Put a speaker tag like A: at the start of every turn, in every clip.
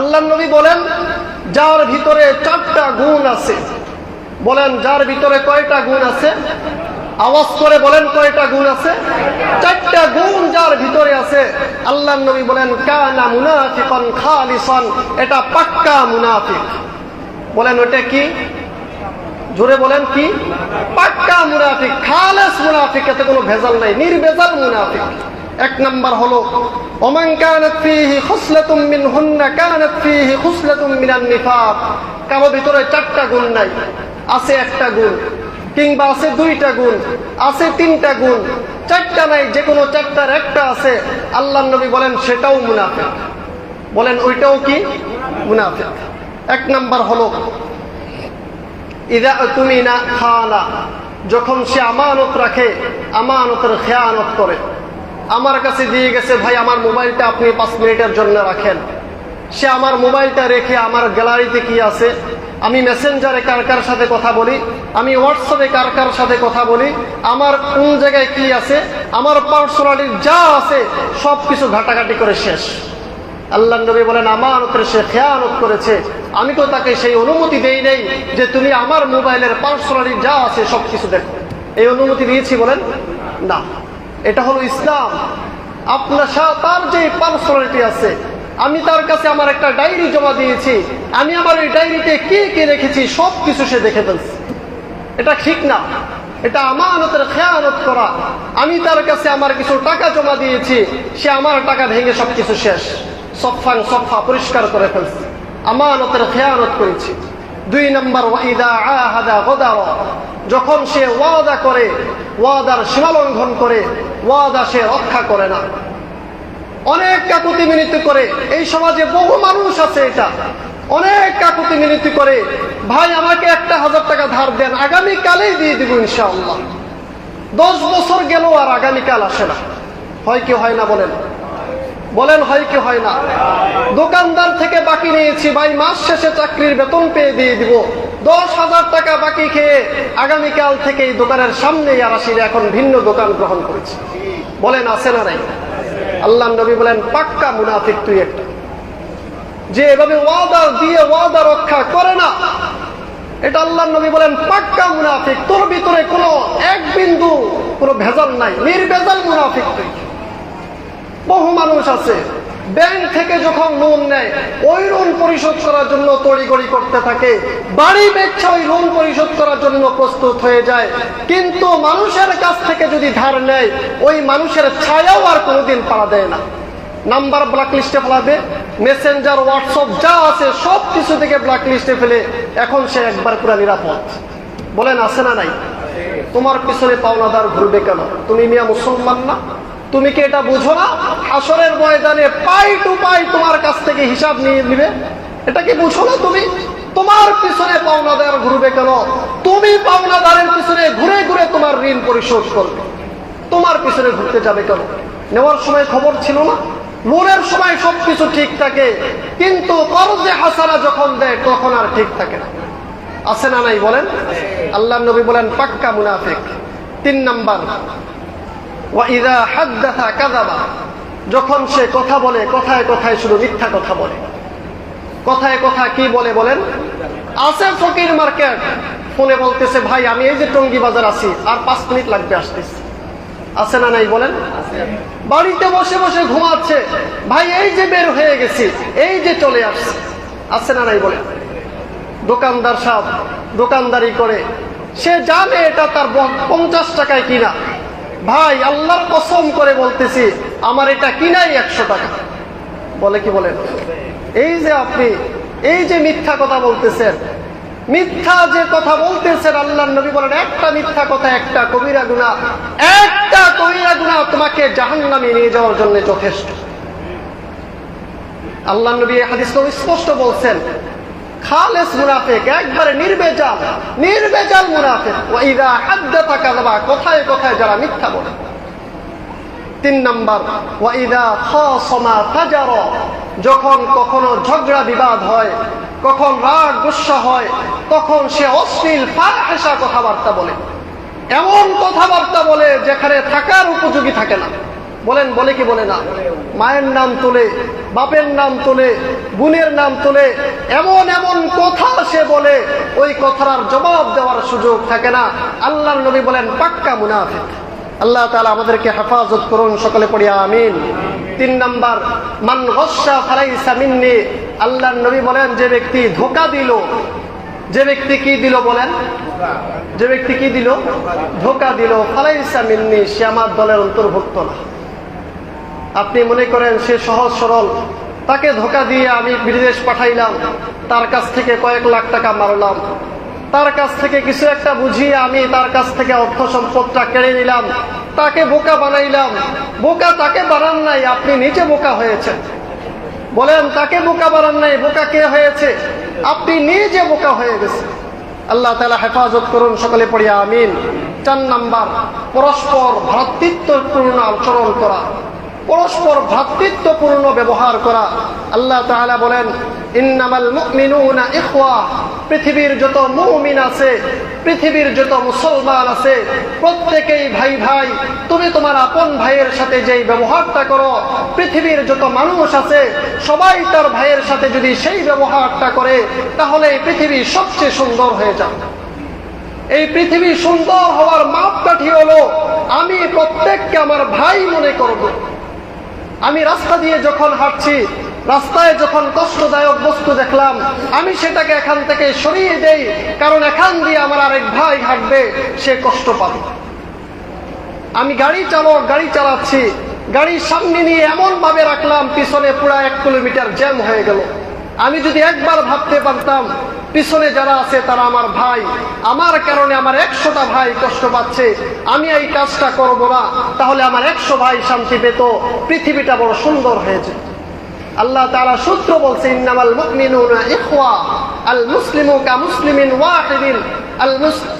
A: আল্লাহ নবী বলেন, যার ভিতরে চারটা গুণ আছে, বলেন, যার ভিতরে কয়টা গুণ আছে? আওয়াজ করে বলেন, কয়টা গুণ আছে? চারটা গুণ যার ভিতরে আছে, আল্লাহ নবী বলেন, কানা মুনাফিকান খালিসান, এটা পাক্কা মুনাফিক। বলেন, ওটা কি? জোরে বলেন, কি? পাক্কা মুনাফিক, খালেস মুনাফিক, এতে কোনো ভেজাল নাই, নির্ভেজাল মুনাফিক। এক নাম্বার হলো, ওমান কানাত ফীহি খুসলাতুম মিনহুন্না, কানাত ফীহি খুসলাতুম মিনান নিফাক। কারও ভিতরে চারটা গুণ নাই, আছে একটা গুণ, কিংবা আছে দুইটা গুণ, আছে তিনটা গুণ, চারটা নাই যে কোনো চারটার একটা আছে। আল্লাহ নবী বলেন, সেটাও মুনাফিক। বলেন, ওইটাও কি? মুনাফিক। এক নাম্বার হলো, ইদা তুমি না খানা। যখন সে আমানত রাখে, আমানতের খেয়ানত করে। আমার কাছে দিয়ে গেছে, ভাই, আমার মোবাইলটা আপনি পাঁচ মিনিটের জন্য রাখেন। সে আমার মোবাইলটা রেখে আমার গ্যালারিতে কি আছে? আমি মেসেঞ্জারে কার কার সাথে কথা বলি? আমি হোয়াটসঅ্যাপে কার কার সাথে কথা বলি? আমার কোন জায়গায় কি আছে? আমার পার্সোনালির যা আছে সব কিছু ঘাটাঘাটি করে শেষ। আল্লাহ নবী বলেন আমানতের সে খেয়ানত করেছে। আমি তো তাকে সেই অনুমতি দেই নেই যে তুমি আমার মোবাইলের পার্সোনালি যা আছে সব কিছু দেখো। এই অনুমতি দিয়েছি বলেন? না। এটা হলো ইসলাম। আপনার তার যে পার্সোনালিটি আছে, আমি তার কাছে আমার একটা ডায়েরি জমা দিয়েছি। আমি আমার ওই ডায়েরিতে কে কে রেখেছি সব কিছু সে দেখে ফেলছে। এটা ঠিক না। এটা আমানতের খেয়ানত করা। আমি তার কাছে আমার কিছু টাকা জমা দিয়েছি, সে আমার টাকা ভেঙে সব কিছু শেষ। সফান সফা পরিষ্কার করে ফেলছে। আমানতের খেয়ানত করেছি। দুই নম্বর ওয়াইদা আহাদা গদার। যখন সে ওয়াদা করে, ওয়াদার সীমালঙ্ঘন করে, ওয়াদা সে রক্ষা করে না। অনেক কাকুতি মিনতি করে, এই সমাজে বহু মানুষ আছে এটা। অনেক কাকুতি মিনতি করে, ভাই, আমাকে একটা হাজার টাকা ধার দেন আগামী কালেই দিয়ে দিব ইনশাআল্লাহ। দশ বছর গেল আর আগামীকাল আসে না। হয় কি হয় না বলেন? বলেন হয় কি হয় না। দোকানদার থেকে বাকি নিয়েছি, ভাই, মাস শেষে চাকরির বেতন পেয়ে দিয়ে দিব। দশ হাজার টাকা বাকি খেয়ে আগামীকাল থেকে এই দোকানের সামনেই আর এখন ভিন্ন দোকান গ্রহণ করেছি। বলেন, আছে না নাই? আল্লাহ নবী বলেন, পাক্কা মুনাফিক তুই একটা। যে এভাবে ওয়াদা দিয়ে ওয়াদা রক্ষা করে না, এটা আল্লাহ নবী বলেন, পাক্কা মুনাফিক। তোর ভিতরে কোনো এক বিন্দু, কোনো ভেজাল নাই, নির্ভেজাল মুনাফিক তুই। বহু মানুষ আছে। ব্যাংক থেকে যখন লোন নেয়, ওই লোন পরিশোধ করার জন্য তড়িগড়ি করতে থাকে। বাড়ি বেচছে ওই লোন পরিশোধ করার জন্য প্রস্তুত হয়ে যায়। কিন্তু মানুষের কাছ থেকে যদি ধার নেয়, ওই মানুষের ছায়াও আর কোনোদিন পাড়া দেয় না। নাম্বার ব্ল্যাক লিস্টে ফেলাবে মেসেঞ্জার হোয়াটসঅ্যাপ যা আছে, সব কিছু থেকে ব্ল্যাক লিস্টে ফেলে এখন সে একবার পুরা নিরাপদ। বলেন, আছে না নাই? তোমার পিছনে পাওনাদার ঘুরবে কেন? তুমি মিয়া মুসলমান না? তুমি কি এটা বুঝো না? আসরের ময়দানে পাই টু পাই তোমার কাছ থেকে হিসাব নিয়ে নিবে। এটা কি বুঝো না তুমি? তোমার পিছনে পাওনাদার ঘুরবে কেন? তুমি পাওনাদারের পিছনে ঘুরে ঘুরে তোমার ঋণ পরিশোধ করবে। তোমার পিছনে ঘুরতে যাবে কেন? নেওয়ার সময় খবর ছিল না? লোনের সময় সবকিছু ঠিক থাকে। কিন্তু কর্জে হাসানা যখন দেয়, তখন আর ঠিক থাকে না। আছে না নাই বলেন? আল্লাহ নবী বলেন, পাক্কা মুনাফিক। তিন নাম্বার যখন সে কথা বলে, কথায় কথায় শুধু মিথ্যা কথা বলে। কথায় কথা কি বলে বলেন? আছে ফকির মার্কেট। ফোনে বলতেছে, ভাই, আমি এই যে টঙ্গি বাজার আছি, আর পাঁচ মিনিট লাগবে আসতেছি। আছে না নাই বলেন? বাড়িতে বসে বসে ঘুমাচ্ছে। ভাই, এই যে বের হয়ে গেছি, এই যে চলে আসছে। আছে না নাই বলেন? দোকানদার সাহেব দোকানদারি করে, সে জানে এটা তার পঞ্চাশ টাকায় কিনা? ভাই আল্লাহর কসম করে বলতেছি, আমার এটা কিনাই একশো টাকা। বলে কি বলেন? এই যে আপনি, এই যে মিথ্যা কথা বলতেছেন, মিথ্যা যে কথা বলতেছেন আল্লাহ নবী বলেন, একটা মিথ্যা কথা, একটা কবিরা গুণা একটা কবিরা গুণা তোমাকে জাহান্নামে নিয়ে যাওয়ার জন্য যথেষ্ট। আল্লাহ নবী হাদিস স্পষ্ট বলছেন খালেস মুনাফিক, একবারে নির্বেজাল নির্বেজাল মুনাফিক। ওয়াইদা হাদ্দাতা কাযাবা কথায় কথায় যারা মিথ্যা বলে? তিন নাম্বার ওয়াইদা খাসামা ফাজার, যখন কখনো ঝগড়া বিবাদ হয়, কখন রাগ গুসা হয়, তখন সে অশ্লীল ফাহেসা কথাবার্তা বলে। এমন কথাবার্তা বলে যেখানে থাকার উপযোগী থাকে না। বলেন, বলে কি বলে না? মায়ের নাম তোলে, বাপের নাম তোলে, বোনের নাম তোলে, এমন এমন কথা সে বলে, ওই কথার জবাব দেওয়ার সুযোগ থাকে না। আল্লাহর নবী বলেন, পাক্কা মুনাফিক। আল্লাহ তাআলা আমাদেরকে হেফাজত করুন, সকলে পড়িয়া আমিন। তিন নাম্বার, মান গস্যা ফালাইসা মিন্নি। আল্লাহর নবী বলেন, যে ব্যক্তি ধোকা দিল, যে ব্যক্তি কি দিল বলেন? যে ব্যক্তি কি দিল? ধোকা দিল। ফালাইসা মিন্নি, সে আমার দলের অন্তর্ভুক্ত না। আপনি মনে করেন সে সহজ সরল, তাকে ধোকা দিয়ে আমি বিদেশ পাঠাইলাম, তার কাছ থেকে কয়েক লাখ টাকা মারলাম। তার কাছ থেকে কিছু একটা বুঝিয়ে আমি তার কাছ থেকে অর্থ সম্পদটা কেড়ে নিলাম, তাকে বোকা বানাইলাম। বোকা তাকে বানান নাই, আপনি নিজে বোকা হয়েছেন। বলেন, তাকে বোকা বানান নাই, বোকা কে হয়েছে? আপনি নিজে বোকা হয়ে গেছে আল্লাহ তালা হেফাজত করুন সকলে পড়িয়া, আমিন। চার নাম্বার, পরস্পর ভ্রাতৃত্বপূর্ণ আচরণ করা। পরস্পর ভ্রাতৃত্বপূর্ণ ব্যবহার করা। আল্লাহ তাআলা বলেন, ইন্নামাল মুমিনুনা ইখওয়া। পৃথিবীর যত মুমিন আছে, পৃথিবীর যত মুসলমান আছে, প্রত্যেকেই ভাই ভাই, তুমি তোমার আপন ভাইয়ের সাথে যেই ব্যবহারটা করো, পৃথিবীর যত মানুষ আছে, সবাই তার ভাইয়ের সাথে যদি সেই ব্যবহারটা করে, তাহলে এই পৃথিবী সবচেয়ে সুন্দর হয়ে যাবে। এই পৃথিবী সুন্দর হওয়ার মাপকাঠি হলো, আমি প্রত্যেককে আমার ভাই মনে করব। আমি রাস্তা দিয়ে যখন হাঁটছি, রাস্তায় যখন কষ্টদায়ক বস্তু দেখলাম, আমি সেটাকে এখান থেকে সরিয়ে দেই, কারণ এখান দিয়ে আমার আরেক ভাই হাঁটবে, সে কষ্ট পাবে। আমি গাড়ি চালক, গাড়ি চালাচ্ছি, গাড়ির সামনে নিয়ে এমন ভাবে রাখলাম, পিছনে পুরা এক কিলোমিটার জ্যাম হয়ে গেল। আমি যদি একবার ভাবতে পারতাম, পিছনে যারা আছে তারা আমার ভাই, আমার কারণে আমার একশোটা ভাই কষ্ট পাচ্ছে, আমি এই কাজটা করব না, তাহলে আমার একশো ভাই শান্তি পেত, পৃথিবীটা বড় সুন্দর হয়ে যেত। আল্লাহ তারা সূত্র বলছে, ইন্নামাল মুকমিনুনা ইখওয়া, আল মুসলিমু কা মুসলিমিন ওয়াহিদিন, আল মুসলিম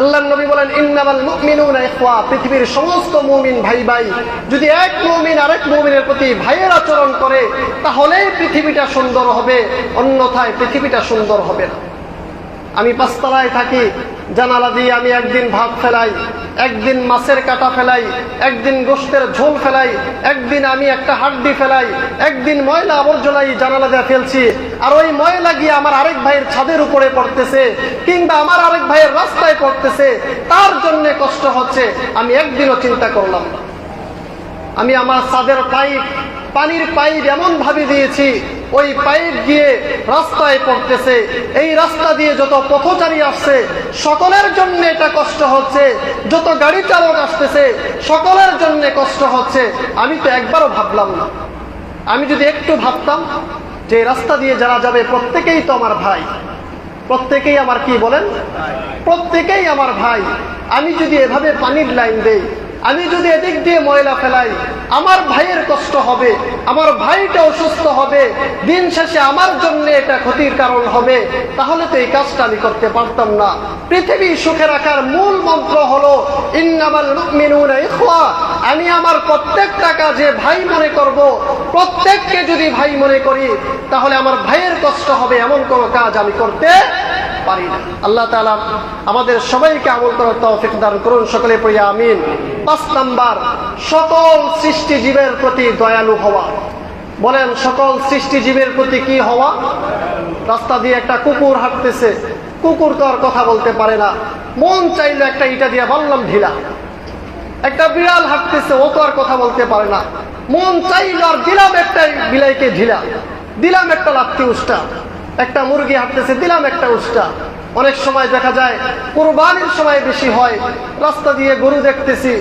A: আল্লাহ নবী বলেন, ইন্নামাল মুমিনুনা ইখওয়া পৃথিবীর সমস্ত মুমিন ভাই ভাই, যদি এক মুমিন আরেক মুমিনের প্রতি ভাইয়ের আচরণ করে, তাহলেই পৃথিবীটা সুন্দর হবে, অন্যথায় পৃথিবীটা সুন্দর হবে না। আমি পাঁচতলায় থাকি জানালা দিয়ে আমি একদিন ভাত ফেলাই, একদিন মাছের কাটা ফেলাই, একদিন গোস্তের ঝোল ফেলাই, একদিন আমি একটা হাড্ডি ফেলাই, একদিন ময়লা আবর্জনাই জানালা দিয়ে ফেলছি। আর ওই ময়লা গিয়ে আমার আরেক ভাইয়ের ছাদের উপরে পড়তেছে কিংবা আমার আরেক ভাইয়ের রাস্তায় পড়তেছে। তার জন্য কষ্ট হচ্ছে, আমি একদিনও চিন্তা করলাম আমি আমার ছাদের পাইপ, পানির পাইপ এমন ভাবে দিয়েছি ওই পাইপ গিয়ে রাস্তায় পড়তেছে। এই রাস্তা দিয়ে যত পথচারী আসছে, সকলের জন্য এটা কষ্ট হচ্ছে। যত গাড়ি চালক আসতেছে, সকলের জন্য কষ্ট হচ্ছে। আমি তো একবারও ভাবলাম না। আমি যদি একটু ভাবতাম যে রাস্তা দিয়ে যারা যাবে, প্রত্যেকেই তো আমার ভাই। প্রত্যেকেই আমার কি বলেন? প্রত্যেকেই আমার ভাই। আমি যদি এভাবে পানির লাইন দেই আমি যদি এদিক দিয়ে ময়লা ফেলাই, আমার ভাইয়ের কষ্ট হবে, আমার ভাইটা অসুস্থ হবে, দিন শেষে আমার জন্য এটা ক্ষতির কারণ হবে, তাহলে তো এই কাজটা আমি করতে পারতাম না। পৃথিবী সুখে রাখার মূল মন্ত্র হলো আমি আমার প্রত্যেকটা কাজে ভাই মনে করব। প্রত্যেককে যদি ভাই মনে করি, তাহলে আমার ভাইয়ের কষ্ট হবে এমন কোনো কাজ আমি করতে পারি না। আল্লাহ তাআলা আমাদের সবাইকে আমল করার তৌফিক দান করুন, সকলে প্রিয়া আমিন। পাঁচ নাম্বার, সকল সৃষ্টি জীবের প্রতি দয়ালু হওয়া। বলেন, সকল সৃষ্টি জীবের প্রতি কি হওয়া? রাস্তা দিয়ে একটা কুকুর হাঁটতেছে, কুকুর তো আর কথা বলতে পারে না। মন চাইলে একটা ইটা দিয়ে বললাম, ঢিলা। একটা বিড়াল হাঁটতেছে, ও তো আর কথা বলতে পারে না। মন চাইল আর দিলাম একটা বিলাইকে ঢিলা। দিলাম একটা লাত্তি উষ্টা একটা মুরগি হাঁটতেছে, দিলাম একটা উষ্টা অনেক সময় দেখা যায়, কোরবানির সময় বেশি হয়, রাস্তা দিয়ে গরু দেখতেছি,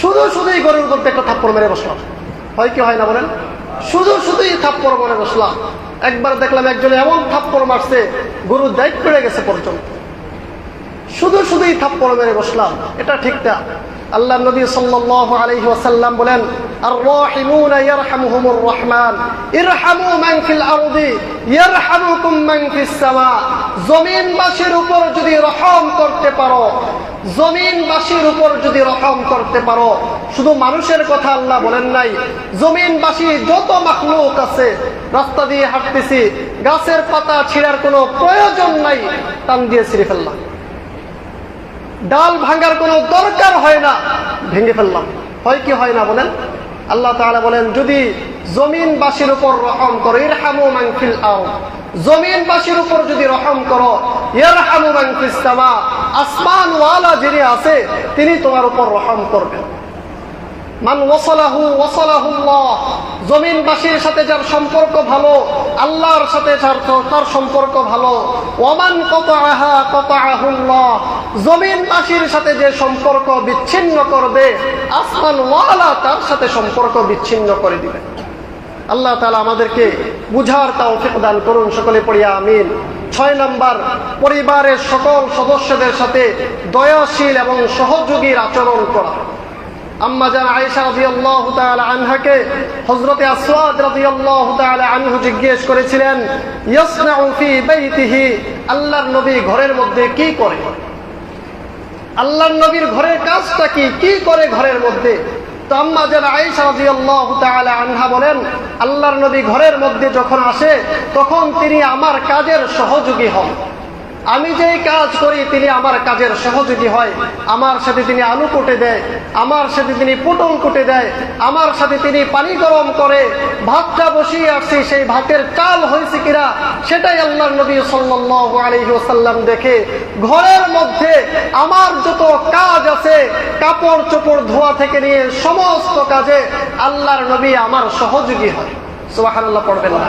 A: শুধু শুধুই গরুর মধ্যে একটা থাপ্পড় মেরে বসলাম। হয় কি হয় না বলেন? শুধু শুধুই থাপ্পড় মেরে বসলাম। একবার দেখলাম একজন এমন থাপ্পড় মারছে গরুর দায়িত্ব পেড়ে গেছে পর্যন্ত। শুধু শুধুই থাপ্পড় মেরে বসলাম, এটা ঠিক না। আল্লাহ নবী সাল্লাল্লাহু আলাইহি ওয়াসাল্লাম বলেন সামা, জমিনবাসীর উপর যদি রহম করতে পারো, জমিনবাসীর উপর যদি রহম করতে পারো, শুধু মানুষের কথা আল্লাহ বলেন নাই, জমিনবাসী যত মাখলুক আছে, রাস্তা দিয়ে হাঁটতেছি, গাছের পাতা ছিঁড়ার কোনো প্রয়োজন নাই, টান দিয়ে ছিঁড়ে ফেললাম। ডাল ভাঙার কোনো দরকার হয় না। ভেঙে ফেললাম। হয় কি, হয় না বলেন? আল্লাহ তাআলা বলেন, যদি জমিনবাসীর উপর রহম করো, ইরহামু মাংফিল আও জমিনবাসীর উপর যদি রহম করো এর হামু মাংফিস সামা। আসমান ওয়ালা যিনি আছে, তিনি তোমার উপর রহম করবেন। মান ওয়াসালাহু ওয়াসালাহুল্লাহ। জমিনবাসীর সাথে যার সম্পর্ক ভালো, আল্লাহর সাথে যার তার সম্পর্ক ভালো। ওমান কতাআহা কতাআহুল্লাহ। জমিনবাসীর সাথে যে সম্পর্ক বিচ্ছিন্ন করবে, আসমান ওয়ালা তার সাথে সম্পর্ক বিচ্ছিন্ন করে দিবে। আল্লাহ তাআলা আমাদেরকে বুঝার তৌফিক দান করুন সকলে পড়িয়া আমিন। ছয় নম্বর, পরিবারের সকল সদস্যদের সাথে দয়াশীল এবং সহযোগীর আচরণ করা। আয়েশা জিজ্ঞেস করেছিলেন আল্লাহর নবী ঘরের মধ্যে কি করে? আল্লাহর নবীর ঘরের কাজটা কি? কি করে ঘরের মধ্যে? আনহা বলেন, আল্লাহর নবী ঘরের মধ্যে যখন আসে, তখন তিনি আমার কাজের সহযোগী হন। আমি যেই কাজ করি, তিনি আমার কাজের সহযোগী হয়। আমার সাথে তিনি আলু কুটে দেয়, আমার সাথে তিনি পটল কুটে দেয়, আমার সাথে তিনি পানি গরম করে, ভাতটা বসিয়ে আসছি, সেই ভাতের চাল হয়েছে কিনা, সেটাই আল্লাহ নবী আলাইহি দেখে, ঘরের মধ্যে আমার যত কাজ আছে, কাপড় চোপড় ধোয়া থেকে নিয়ে সমস্ত কাজে আল্লাহর নবী আমার সহযোগী হয়। সুবহানাল্লাহ, পড়বেন না।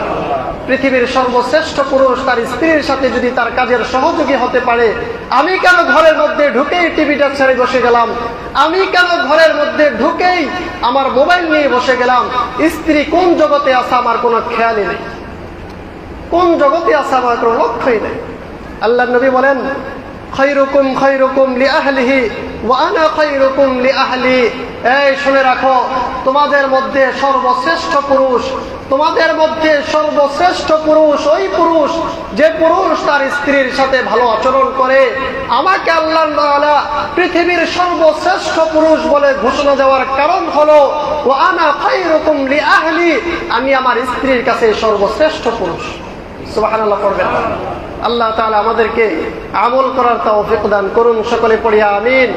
A: পৃথিবীর সর্বশ্রেষ্ঠ পুরুষ তার স্ত্রীর সাথে যদি তার কাজের সহযোগী হতে পারে, আমি কেন ঘরের মধ্যে ঢুকেই টিভিটা ছেড়ে বসে গেলাম? আমি কেন ঘরের মধ্যে ঢুকেই আমার মোবাইল নিয়ে বসে গেলাম? স্ত্রী কোন জগতে আসা আমার কোনো খেয়ালই নেই। কোন জগতে আসা আমার কোনো লক্ষ্যই নেই। আল্লাহ নবী বলেন, খৈরুকুম খৈরুকুম লি আহলিহি ওয়া আনা খৈরুকুম লি আহলি এই শুনে রাখো, তোমাদের মধ্যে সর্বশ্রেষ্ঠ পুরুষ তোমাদের মধ্যে সর্বশ্রেষ্ঠ পুরুষ, ওই পুরুষ, যে পুরুষ তার স্ত্রীর সাথে ভালো আচরণ করে, আমাকে আল্লাহ পৃথিবীর সর্বশ্রেষ্ঠ পুরুষ বলে ঘোষণা দেওয়ার কারণ হলো ও আনা খৈরুকুম লি আহলি আমি আমার স্ত্রীর কাছে সর্বশ্রেষ্ঠ পুরুষ। সুবহানাল্লাহ পড়বেন। আল্লাহ তাআলা আমাদেরকে আমল করার তৌফিক দান করুন, সকলে পড়িয়া আমিন।